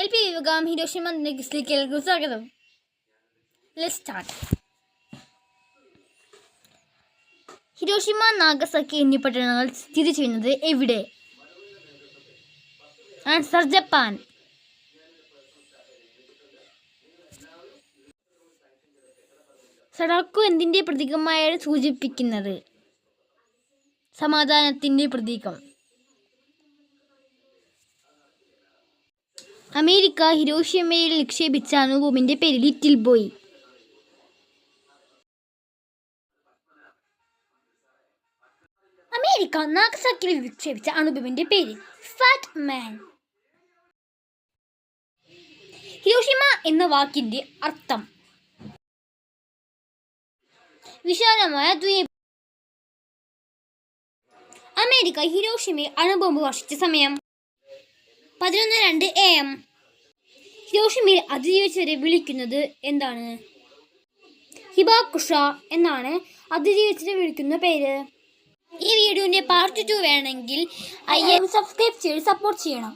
L P വിഭാഗം Hiroshima എല്ലാവർക്കും സ്വാഗതം. ലെറ്റ് സ്റ്റാർട്ട് ഹിരോഷിമ നാഗസക്കി എന്നീ പട്ടണങ്ങൾ സ്ഥിതി ചെയ്യുന്നത് എവിടെ? ആൻസർ ജപ്പാൻ സഡാക്കു എന്തിന്റെ പ്രതീകമായാണ് സൂചിപ്പിക്കുന്നത്? സമാധാനത്തിന്റെ പ്രതീകം. അമേരിക്ക ഹിരോഷിമയിൽ നിക്ഷേപിച്ച അണുബോംബിന്റെ പേര് ലിറ്റിൽ ബോയ്. അമേരിക്ക നാഗസാക്കിൽ നിക്ഷേപിച്ച അണുബോംബിന്റെ പേര് ഫാറ്റ് മാൻ. ഹിരോഷിമ എന്ന വാക്കിന്റെ അർത്ഥം വിശാലമായ ദ്വീപ്. അമേരിക്ക ഹിരോഷിമയിൽ അണുബോംബ് വർഷിച്ച സമയം. പതിനൊന്ന് രണ്ട് എ എം. ഹിരോഷിമയിൽ അതിജീവിച്ചവരെ വിളിക്കുന്നത് എന്താണ്? ഹിബാകുഷ എന്നാണ് അതിജീവിച്ചവരെ വിളിക്കുന്ന പേര്. ഈ വീഡിയോന്റെ പാർട്ട് ടു വേണമെങ്കിൽ ഐ എം സബ്സ്ക്രൈബ് ചെയ്ത് സപ്പോർട്ട് ചെയ്യണം.